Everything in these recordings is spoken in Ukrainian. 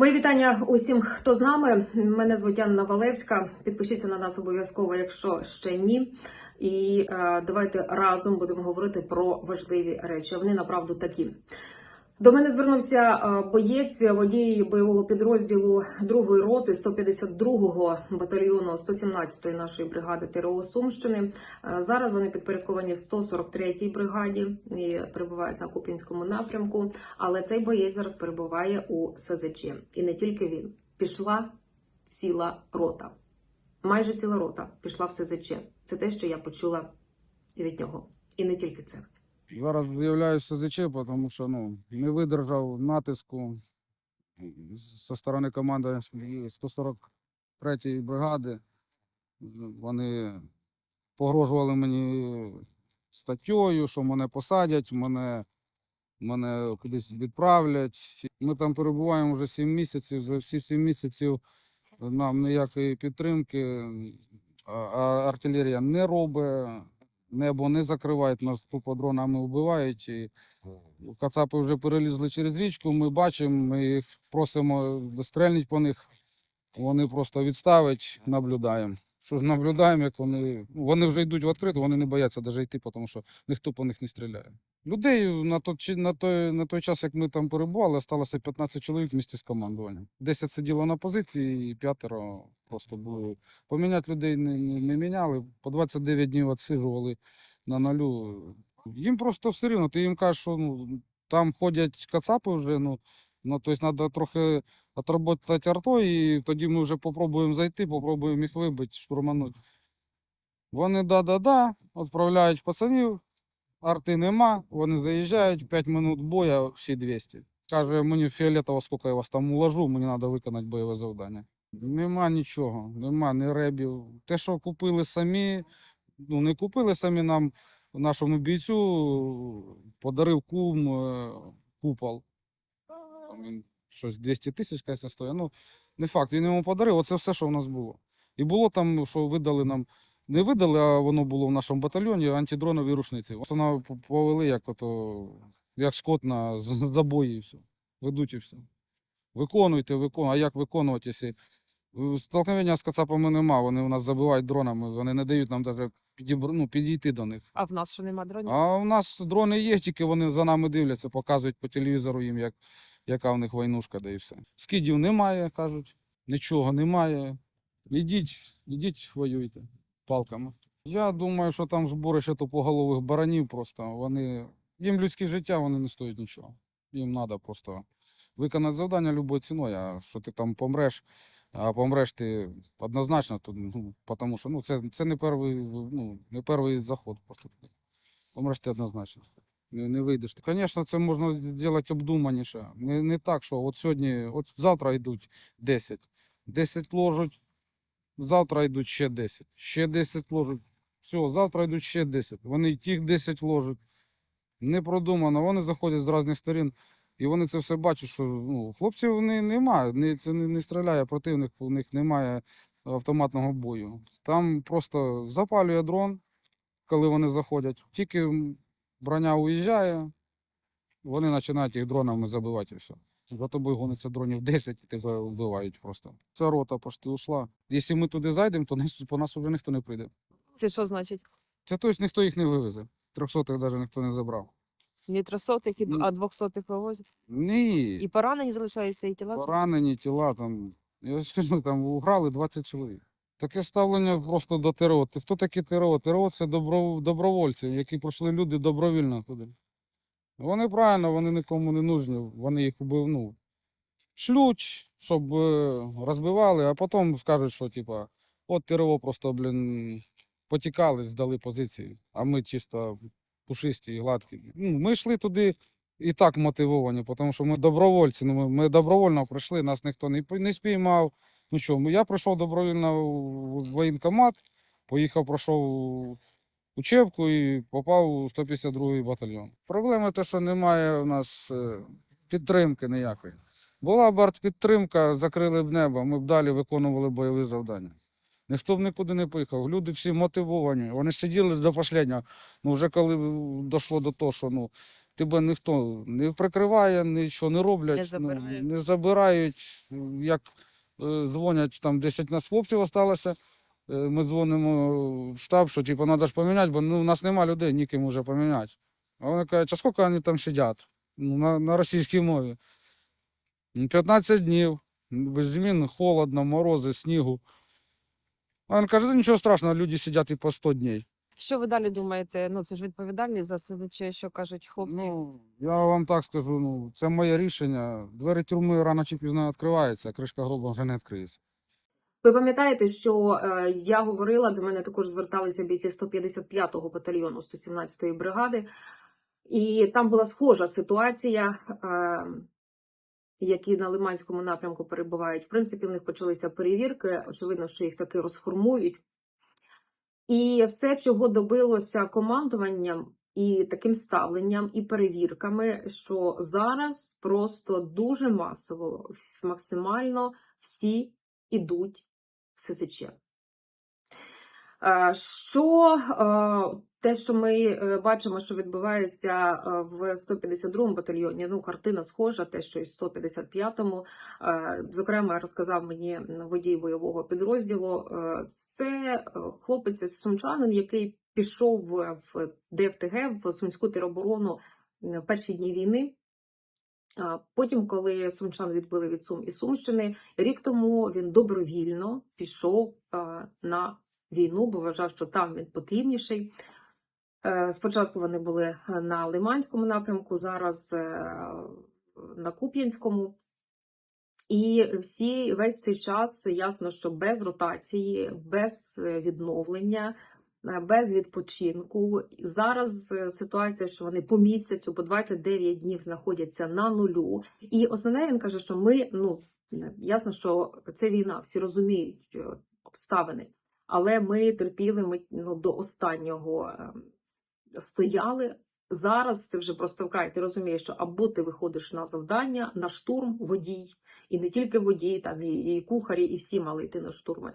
Мої вітання усім, хто з нами. Мене звуть Анна Валевська. Підпишіться на нас обов'язково, якщо ще ні. І е, давайте разом будемо говорити про важливі речі. Вони направду такі. До мене звернувся е, боєць водій бойового підрозділу 2-ї роти 152-го батальйону 117-ї нашої бригади ТРО Сумщини. Е, Зараз вони підпорядковані 143-й бригаді і перебувають на Куп'янському напрямку. Але цей боєць зараз перебуває у СЗЧ. І не тільки він. Пішла ціла рота. Майже ціла рота пішла в СЗЧ. Це те, що я почула від нього. І не тільки це. Зараз з'являюся СЗЧ, тому що ну, не видержав натиску зі сторони команди 143-ї бригади. Вони погрожували мені статтєю, що мене посадять, мене, мене кудись відправлять. Ми там перебуваємо вже 7 місяців. За всі 7 місяців нам ніякої підтримки, а артилерія не робить небо не закривають, нас тупо дронами вбивають. І кацапи вже перелізли через річку, ми бачимо, ми їх просимо стрельніть по них. Вони просто відставить, наблюдаємо. Що ж наблюдаємо, як вони. ну, Вони вже йдуть в відкриту, вони не бояться навіть йти, тому що ніхто по них не стріляє. Людей на той, на той, на той час, як ми там перебували, сталося 15 чоловік місті з командуванням. 10 сиділо на позиції, і п'ятеро просто були. Поміняти людей не, не, не міняли. По 29 днів відсиджували на нулю. Їм просто все рівно. Ти їм кажеш, що ну, там ходять кацапи вже, ну, ну тобто треба трохи отработати арто, і тоді ми вже попробуємо зайти, попробуємо їх вибити, штурманути. Вони да-да-да, відправляють пацанів, арти нема, вони заїжджають, 5 минут боя, всі 200. Каже, мені фіолетово, скільки я вас там уложу, мені треба виконати бойове завдання. Нема нічого, нема ні ребів. Те, що купили самі, ну не купили самі нам, нашому бійцю подарив кум е, купол. Він щось 200 тисяч, кажеться, стоїть. Ну, не факт, він йому подарив, оце все, що в нас було. І було там, що видали нам, не видали, а воно було в нашому батальйоні антидронові рушниці. Воно повели як ото, як скот на забої і все. Ведуть і все. Виконуйте, виконуйте. А як виконувати, якщо е, столкновення з кацапами нема, вони у нас забивають дронами, вони не дають нам навіть підібр... ну, підійти до них. А в нас що нема дронів? А у нас дрони є, тільки вони за нами дивляться, показують по телевізору їм, як, яка в них войнушка, да і все. Скидів немає, кажуть, нічого немає. Ідіть, ідіть, воюйте палками. Я думаю, що там зборище тупоголових баранів просто. Вони, їм людське життя, вони не стоять нічого. Їм треба просто виконати завдання любою ціною, а що ти там помреш, а помреш ти однозначно, то, ну, тому що ну, це, це не, перший, ну, не перший заход просто. Помреш ти однозначно. Не, не вийдеш. Звісно, це можна зробити обдуманіше. Не, не так, що от сьогодні, от завтра йдуть 10. 10 ложуть, завтра йдуть ще 10. Ще 10 ложуть. Все, завтра йдуть ще 10. Вони тих 10 ложать. Не продумано. Вони заходять з різних сторін. І вони це все бачать, що ну, хлопців не, немає, не, це не, не стріляє противник, у них немає автоматного бою. Там просто запалює дрон, коли вони заходять. Тільки броня уїжджає, вони починають їх дронами забивати і все. За тобою гониться дронів 10 і тебе вбивають просто. Ця рота почти ушла. Якщо ми туди зайдемо, то по нас вже ніхто не прийде. Це що значить? Це тобто ніхто їх не вивезе. Трьохсотих навіть ніхто не забрав. Не трьохсотих, Ну. а двохсотих вивозять. Ні. І поранені залишаються, і тіла. Поранені тіла там. Я ж кажу, там уграли 20 чоловік. Таке ставлення просто до ТРО. Хто такі ТРО? ТРО це добро, добровольці, які пройшли люди добровільно туди. Вони правильно, вони нікому не нужні. Вони їх ну, шлють, щоб е, розбивали, а потім скажуть, що типа, от ТРО просто, блін, потікали, здали позиції, а ми чисто пушисті і гладкі. Ну, ми йшли туди і так мотивовані, тому що ми добровольці. Ну, ми, добровольно прийшли, нас ніхто не спіймав. Ну що, я прийшов добровільно в воєнкомат, поїхав, пройшов учебку і попав у 152-й батальйон. Проблема те, що немає у нас е, підтримки ніякої. Була б артпідтримка, закрили б небо, ми б далі виконували бойові завдання. Ніхто б нікуди не поїхав. Люди всі мотивовані. Вони сиділи до останнього. Ну, вже коли дійшло до того, що ну, тебе ніхто не прикриває, нічого не роблять, Не ну, забирають. не забирають. Як дзвонять, там 10 нас хлопців залишилося. Ми дзвонимо в штаб, що типу, треба ж поміняти, бо ну, у нас нема людей, ніким вже поміняти. А вони кажуть, а скільки вони там сидять? Ну, на, на російській мові. Ну, 15 днів, без змін, холодно, морози, снігу. А він каже, нічого страшного, люди сидять і по 100 днів. Що ви далі думаєте? Ну це ж відповідальність за СЗЧ, що кажуть хлопці. Ну, я вам так скажу, ну, це моє рішення. Двері тюрми рано чи пізно відкриваються, а кришка гроба вже не відкриється. Ви пам'ятаєте, що е, я говорила, до мене також зверталися бійці 155-го батальйону 117-ї бригади, і там була схожа ситуація, е, які на Лиманському напрямку перебувають. В принципі, в них почалися перевірки. Очевидно, що їх таки розформують. І все, чого добилося командуванням і таким ставленням, і перевірками, що зараз просто дуже масово, максимально всі ідуть в ССЧ. Е, Що е, те, що ми е, бачимо, що відбувається в 152-му батальйоні, ну картина схожа, те, що і в 155-му. Е, Зокрема, розказав мені водій бойового підрозділу. Це хлопець сумчанин, який пішов в ДФТГ в Сумську тероборону в перші дні війни. Потім, коли сумчан відбили від Сум і Сумщини, рік тому він добровільно пішов на війну, бо вважав, що там він потрібніший. Е, Спочатку вони були на Лиманському напрямку, зараз е, на Куп'янському. І всі весь цей час ясно, що без ротації, без е, відновлення, е, без відпочинку. Зараз е, ситуація, що вони по місяцю, по 29 днів знаходяться на нулю. І основне він каже, що ми, ну е, ясно, що це війна, всі розуміють е, обставини, але ми терпіли ми ну, до останнього е, стояли. Зараз це вже просто вкрай. Ти розумієш, що або ти виходиш на завдання, на штурм, водій, і не тільки водій, там і, і кухарі, і всі мали йти на штурми.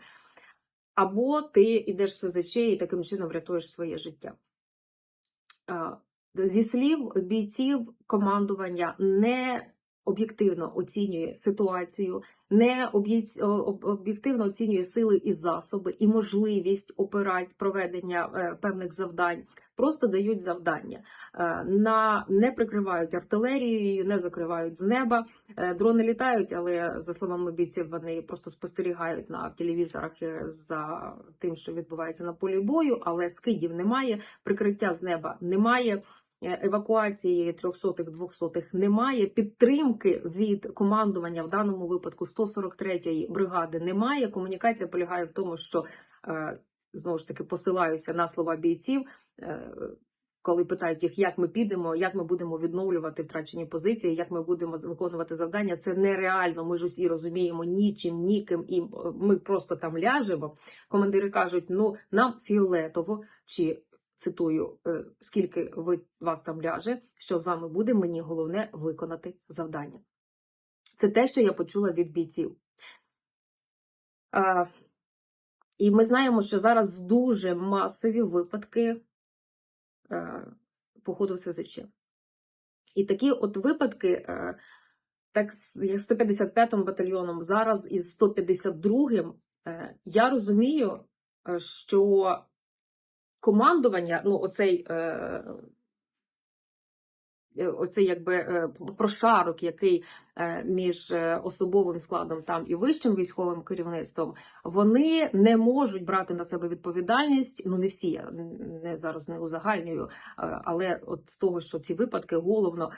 Або ти йдеш в СЗЧ і таким чином рятуєш своє життя. Е, Зі слів бійців, командування не об'єктивно оцінює ситуацію, не об'єктивно оцінює сили і засоби, і можливість операць проведення е, певних завдань. Просто дають завдання, Е, на не прикривають артилерією, не закривають з неба. Е, Дрони літають, але за словами бійців, вони просто спостерігають на телевізорах за тим, що відбувається на полі бою, але скидів немає, прикриття з неба немає. Е, Евакуації трьохсотих, двохсотих немає. Підтримки від командування в даному випадку 143-ї бригади немає. Комунікація полягає в тому, що е, знову ж таки посилаюся на слова бійців. е, коли питають їх, як ми підемо, як ми будемо відновлювати втрачені позиції, як ми будемо виконувати завдання, це нереально. Ми ж усі розуміємо нічим, ніким, і ми просто там ляжемо. Командири кажуть: ну нам фіолетово, чи цитую, е, скільки ви вас там ляже, що з вами буде, мені головне виконати завдання. Це те, що я почула від бійців. А, і ми знаємо, що зараз дуже масові випадки е, походу в СЗЧ. І такі от випадки, е, так з як 155-м батальйоном, зараз із 152-м, е, я розумію, що командування, ну, оцей, е, е, оцей якби е, прошарок, який е, між особовим складом там і вищим військовим керівництвом, вони не можуть брати на себе відповідальність. Ну не всі я не зараз не узагальнюю, але от з того, що ці випадки головно.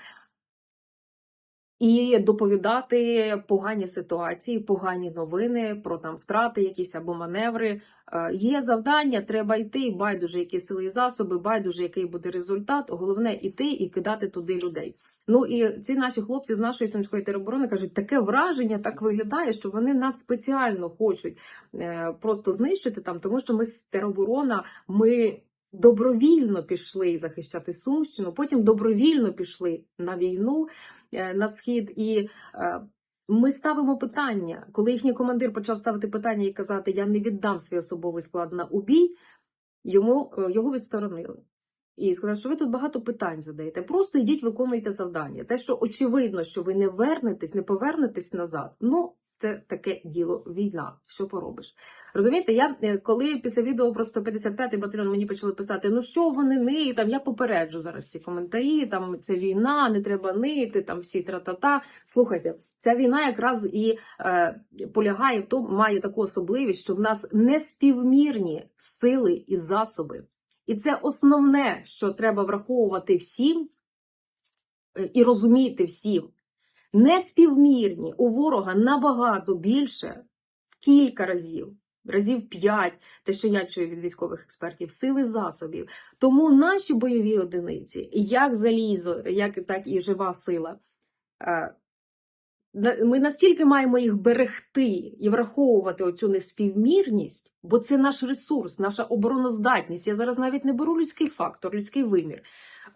І доповідати погані ситуації, погані новини про там втрати, якісь або маневри. Е, Є завдання, треба йти. Байдуже, які сили і засоби, байдуже, який буде результат. Головне йти і кидати туди людей. Ну і ці наші хлопці з нашої сумської тероборони кажуть, таке враження так виглядає, що вони нас спеціально хочуть е, просто знищити там, тому що ми з тероборона, ми добровільно пішли захищати Сумщину, потім добровільно пішли на війну на схід і. е, Ми ставимо питання, коли їхній командир почав ставити питання і казати, я не віддам свій особовий склад на убій, йому е, його відсторонили. і сказав, що ви тут багато питань задаєте. Просто йдіть, виконуйте завдання. Те, що очевидно, що ви не вернетесь, не повернетесь назад. Ну, це таке діло війна. Що поробиш? Розумієте, я е, коли після відео про 155-й батальйон мені почали писати, ну що вони ниють, там я попереджу зараз ці коментарі, там це війна, не треба нити, там всі тра-та-та. Слухайте, ця війна якраз і е, полягає в тому, має таку особливість, що в нас неспівмірні сили і засоби. І це основне, що треба враховувати всім е, і розуміти всім. Неспівмірні у ворога набагато більше, в кілька разів, разів п'ять, те, що я чую від військових експертів, сили засобів. Тому наші бойові одиниці, як залізо, як так і жива сила, е, ми настільки маємо їх берегти і враховувати оцю неспівмірність, бо це наш ресурс, наша обороноздатність. Я зараз навіть не беру людський фактор, людський вимір.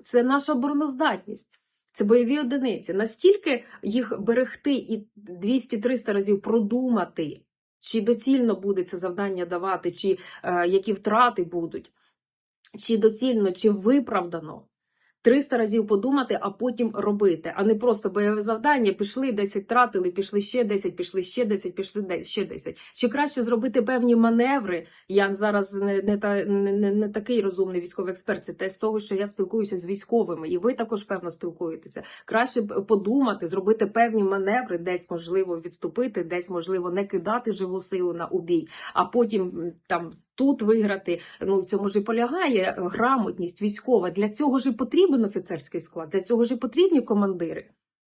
Це наша обороноздатність. Це бойові одиниці. Настільки їх берегти і 200-300 разів продумати, чи доцільно буде це завдання давати, чи е, які втрати будуть, чи доцільно, чи виправдано. 300 разів подумати, а потім робити, а не просто бойове завдання, пішли 10 тратили, пішли ще 10, пішли ще 10, пішли ще 10. Чи краще зробити певні маневри? Я зараз не, не, та, не, не, не такий розумний військовий експерт, це те з того, що я спілкуюся з військовими, і ви також певно спілкуєтеся. Краще подумати, зробити певні маневри, десь можливо відступити, десь можливо не кидати живу силу на убій, а потім там. Тут виграти, ну в цьому ж і полягає грамотність військова. Для цього ж і потрібен офіцерський склад, для цього ж і потрібні командири.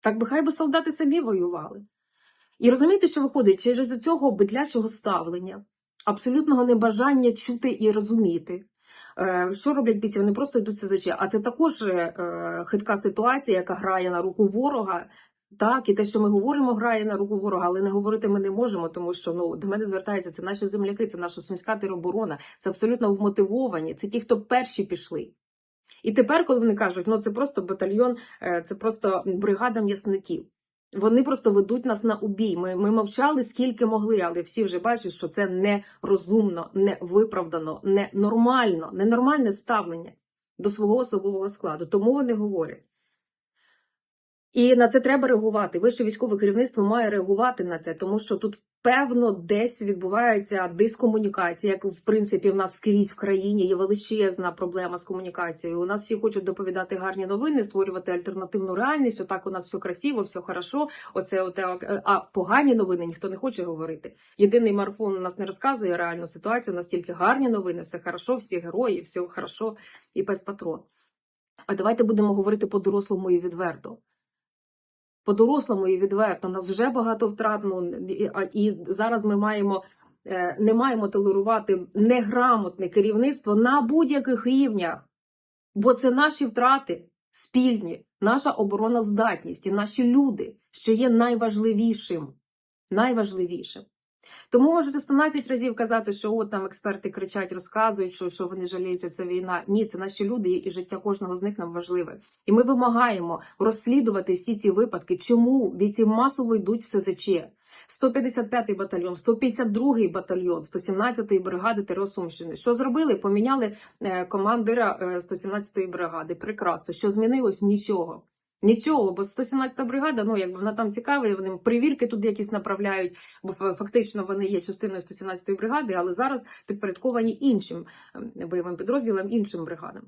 Так би хай би солдати самі воювали. І розумієте, що виходить через цього бидлячого ставлення, абсолютного небажання чути і розуміти. Е, Що роблять бійці? Вони просто йдуть СЗЧ. А це також е, е, хитка ситуація, яка грає на руку ворога. Так, і те, що ми говоримо, грає на руку ворога, але не говорити ми не можемо, тому що ну до мене звертається це наші земляки, це наша сумська тероборона, це абсолютно вмотивовані. Це ті, хто перші пішли. І тепер, коли вони кажуть, ну це просто батальйон, е, це просто бригада м'ясників. Вони просто ведуть нас на убій. Ми, ми мовчали скільки могли, але всі вже бачать, що це нерозумно, не виправдано, не нормально, ненормальне ставлення до свого особового складу. Тому вони говорять. І на це треба реагувати. Вище військове керівництво має реагувати на це, тому що тут певно десь відбувається дискомунікація, як в принципі в нас скрізь в країні є величезна проблема з комунікацією. У нас всі хочуть доповідати гарні новини, створювати альтернативну реальність. Отак у нас все красиво, все хорошо. Оце оте, а погані новини ніхто не хоче говорити. Єдиний марафон у нас не розказує реальну ситуацію. У нас тільки гарні новини, все хорошо, всі герої, все хорошо і пес патрон. А давайте будемо говорити по-дорослому і відверто по-дорослому і відверто. Нас вже багато втрат. Ну, і, зараз ми маємо. е, Не маємо толерувати неграмотне керівництво на будь-яких рівнях, бо це наші втрати спільні, наша обороноздатність і наші люди, що є найважливішим. Найважливішим. Тому можете 112 разів казати, що от там експерти кричать, розказують, що, що вони жаліються, це війна. Ні, це наші люди, і життя кожного з них нам важливе. І ми вимагаємо розслідувати всі ці випадки, чому бійці масово йдуть в СЗЧ. 155-й батальйон, 152-й батальйон, 117-ї бригади Тересумщини. Що зробили? Поміняли е, командира е, 117-ї бригади. Прекрасно. Що змінилось? Нічого. Нічого, бо 117-та бригада, ну якби вона там цікава, вони перевірки туди якісь направляють, бо фактично вони є частиною 117-ї бригади, але зараз підпорядковані іншим ем, бойовим підрозділам, іншим бригадам.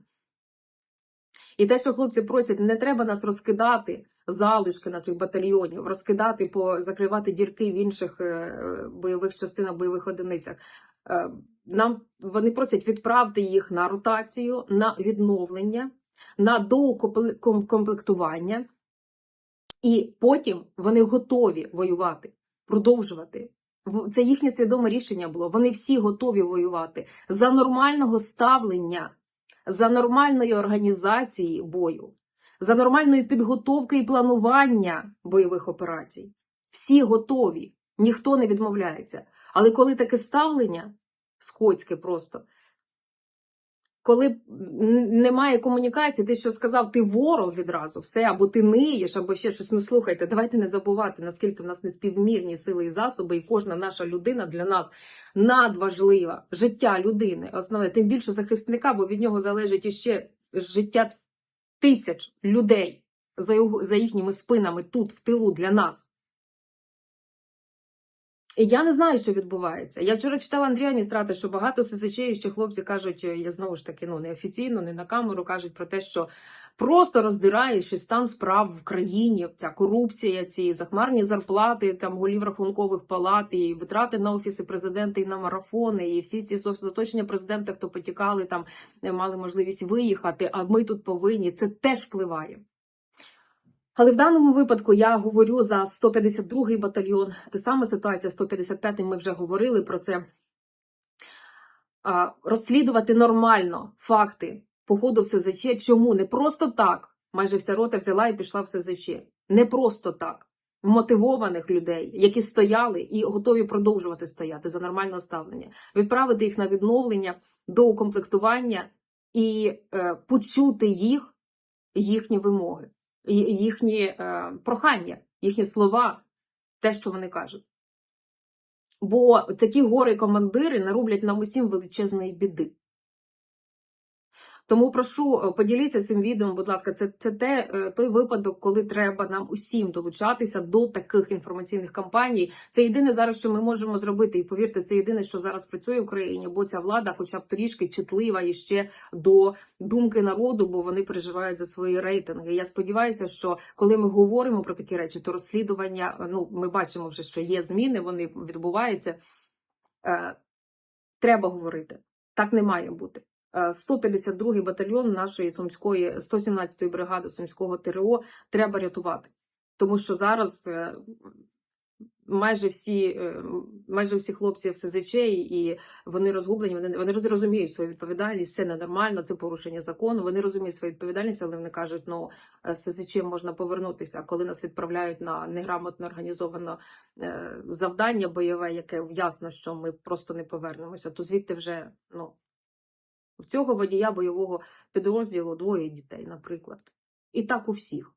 І те, що хлопці просять, не треба нас розкидати залишки наших батальйонів, розкидати по закривати дірки в інших е, бойових частинах, бойових одиницях. Е, Нам вони просять відправити їх на ротацію, на відновлення, на доукомплектування, і потім вони готові воювати, продовжувати. Це їхнє свідоме рішення було. Вони всі готові воювати за нормального ставлення, за нормальної організації бою, за нормальної підготовки і планування бойових операцій. Всі готові, ніхто не відмовляється. Але коли таке ставлення скотське просто, коли немає комунікації, ти що сказав, ти ворог відразу, все, або ти ниєш, або ще щось. Ну слухайте, давайте не забувати, наскільки в нас неспівмірні сили і засоби, і кожна наша людина для нас надважлива. Життя людини, основне, тим більше захисника, бо від нього залежить іще життя тисяч людей за, його, за їхніми спинами тут, в тилу для нас. Я не знаю, що відбувається. Я вчора читала Андрія Ністрата, що багато ССЧ ще хлопці кажуть, е, я знову ж таки ну неофіційно, не на камеру кажуть про те, що просто роздираючи стан справ в країні, ця корупція, ці захмарні зарплати там голів рахункових палат, і витрати на офіси президента і на марафони, і всі ці заточення президента, хто потікали там, не мали можливість виїхати. А ми тут повинні. Це теж впливає. Але в даному випадку я говорю за 152-й батальйон. Те саме ситуація 155-м, ми вже говорили про це. Розслідувати нормально факти походу в СЗЧ. Чому? Не просто так. Майже вся рота взяла і пішла в СЗЧ. Не просто так. Мотивованих людей, які стояли і готові продовжувати стояти за нормальне ставлення, відправити їх на відновлення до укомплектування і е, почути їх, їхні вимоги їхні е, прохання, їхні слова, те, що вони кажуть. Бо такі гори командири нароблять нам усім величезної біди. Тому прошу е, поділіться цим відео, будь ласка, це, це те, е, той випадок, коли треба нам усім долучатися до таких інформаційних кампаній. Це єдине зараз, що ми можемо зробити. І повірте, це єдине, що зараз працює в Україні, бо ця влада, хоча б трішки чутлива і ще до думки народу, бо вони переживають за свої рейтинги. Я сподіваюся, що коли ми говоримо про такі речі, то розслідування, ну ми бачимо вже, що є зміни, вони відбуваються. Е, треба говорити. Так не має бути. Е, 152-й батальйон нашої сумської 117-ї бригади сумського ТРО треба рятувати, тому що зараз е, майже всі, е, майже всі хлопці в СЗЧ, і вони розгублені. Вони вони розуміють свою відповідальність. Це ненормально, це порушення закону. Вони розуміють свою відповідальність, але вони кажуть, ну е, СЗЧ можна повернутися. А коли нас відправляють на неграмотно організоване завдання бойове, яке ясно, що ми просто не повернемося, то звідти вже ну. В цього водія бойового підрозділу двоє дітей, наприклад. І так у всіх.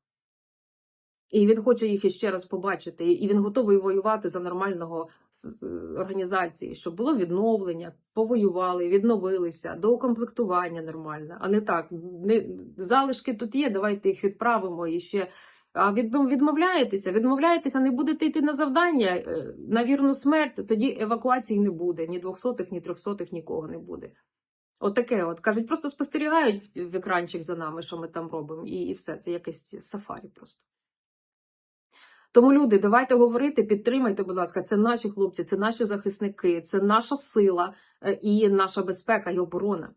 І він хоче їх іще раз побачити, і він готовий воювати за нормального організації, щоб було відновлення, повоювали, відновилися, доукомплектування нормальне, а не так. Не, залишки тут є, давайте їх відправимо і ще. А від, відмовляєтеся, відмовляєтеся, не будете йти на завдання е, на вірну смерть, тоді евакуації не буде, ні двохсотих, ні трьохсотих, нікого не буде. От от. Кажуть, просто спостерігають в, в екранчик за нами, що ми там робимо, і, і все. Це якесь сафарі просто. Тому, люди, давайте говорити, підтримайте, будь ласка, це наші хлопці, це наші захисники, це наша сила е, і наша безпека і оборона.